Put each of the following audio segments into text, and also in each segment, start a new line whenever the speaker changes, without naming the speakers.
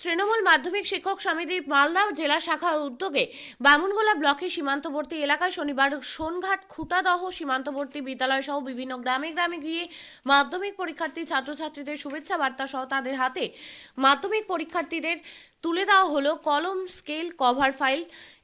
তৃণমূল মাধ্যমিক শিক্ষক সমিতির মালদা জেলা শাখার উদ্যোগে বামুনগোলা ব্লকের সীমান্তবর্তী এলাকায় শনিবার সোনঘাট খুঁটাদহ সীমান্তবর্তী বিদ্যালয় সহ বিভিন্ন গ্রামে গ্রামে গিয়ে মাধ্যমিক পরীক্ষার্থী ছাত্রছাত্রীদের শুভেচ্ছা বার্তা সহ তাদের হাতে মাধ্যমিক পরীক্ষার্থীদের তুলে দেওয়া হলো কলম, স্কেল, কভার ফাইল।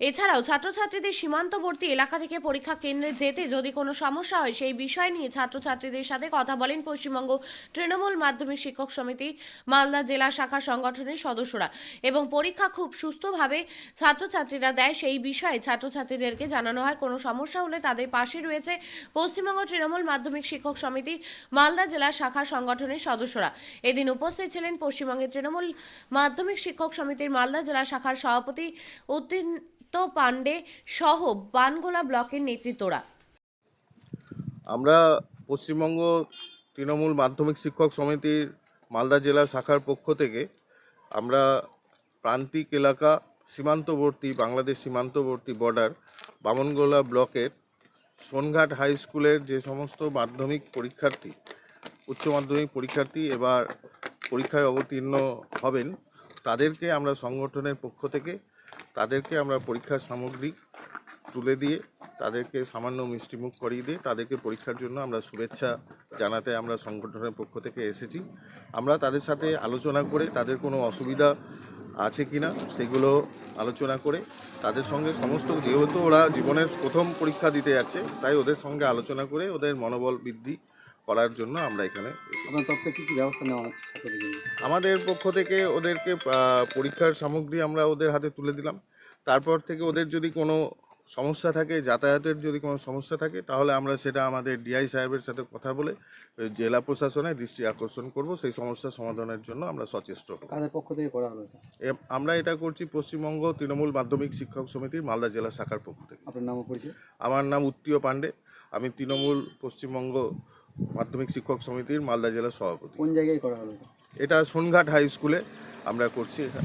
এছাড়াও ছাত্রছাত্রীদের সীমান্তবর্তী এলাকা থেকে পরীক্ষা কেন্দ্রে যেতে যদি কোনো সমস্যা হয়, সেই বিষয় নিয়ে ছাত্রছাত্রীদের সাথে কথা বলেন পশ্চিমবঙ্গ তৃণমূল মাধ্যমিক শিক্ষক সমিতি মালদা জেলা শাখা সংগঠনের সদস্যরা এবং পরীক্ষা খুব সুস্থভাবে ছাত্রছাত্রীরা দেয়। সেই বিষয়ে ছাত্রছাত্রীদেরকে জানানো হয়, কোনো সমস্যা হলে তাদের পাশে রয়েছে পশ্চিমবঙ্গ তৃণমূল মাধ্যমিক শিক্ষক সমিতি মালদা জেলা শাখা সংগঠনের সদস্যরা। এদিন উপস্থিত ছিলেন পশ্চিমবঙ্গের তৃণমূল মাধ্যমিক শিক্ষক সমিতির মালদা জেলা শাখার সভাপতি উত্তীর্ণ পাণ্ডে সহ বানগোলা ব্লকের নেতৃত্বরা।
আমরা পশ্চিমবঙ্গ তৃণমূল মাধ্যমিক শিক্ষক সমিতির মালদা জেলা শাখার পক্ষ থেকে আমরা প্রান্তিক এলাকা, সীমান্তবর্তী, বাংলাদেশ সীমান্তবর্তী বর্ডার বামনগোলা ব্লকের সোনঘাট হাই স্কুলের যে সমস্ত মাধ্যমিক পরীক্ষার্থী, উচ্চ মাধ্যমিক পরীক্ষার্থী এবার পরীক্ষায় অবতীর্ণ হবেন, তাদেরকে আমরা সংগঠনের পক্ষ থেকে, তাদেরকে আমরা পরীক্ষার সামগ্রী তুলে দিয়ে, তাদেরকে সামান্য মিষ্টিমুখ করিয়ে দিয়ে, তাদেরকে পরীক্ষার জন্য আমরা শুভেচ্ছা জানাতে আমরা সংগঠনের পক্ষ থেকে এসেছি। আমরা তাদের সাথে আলোচনা করে তাদের কোনো অসুবিধা আছে কি না সেগুলো আলোচনা করে তাদের সঙ্গে সমস্ত যেহেতু ওরা জীবনের প্রথম পরীক্ষা দিতে যাচ্ছে তাই ওদের সঙ্গে আলোচনা করে ওদের মনোবল বৃদ্ধি করার জন্য আমরা এখানে আমাদের পক্ষ থেকে ওদেরকে পরীক্ষার সামগ্রী আমরা ওদের হাতে তুলে দিলাম। তারপর থেকে ওদের যদি কোনো সমস্যা থাকে যাতায়াতের যদি কোনো সমস্যা থাকে তাহলে আমরা সেটা আমাদের ডিআই সাহেবের সাথে কথা বলে জেলা প্রশাসনের দৃষ্টি আকর্ষণ করব সেই সমস্যা সমাধানের জন্য আমরা সচেষ্ট
পক্ষ থেকে করা
হবে আমরা এটা করছি পশ্চিমবঙ্গ তৃণমূল মাধ্যমিক শিক্ষক সমিতির মালদা জেলা শাখার পক্ষ থেকে।
আপনার নাম
আমার নাম উত্তীয় পাণ্ডে। আমি তৃণমূল পশ্চিমবঙ্গ মাধ্যমিক শিক্ষক সমিতির মালদা জেলা সভাপতি।
কোন জায়গায় করা হবে এটা?
এটা সোনঘাট হাই স্কুলে আমরা করছি
আছে।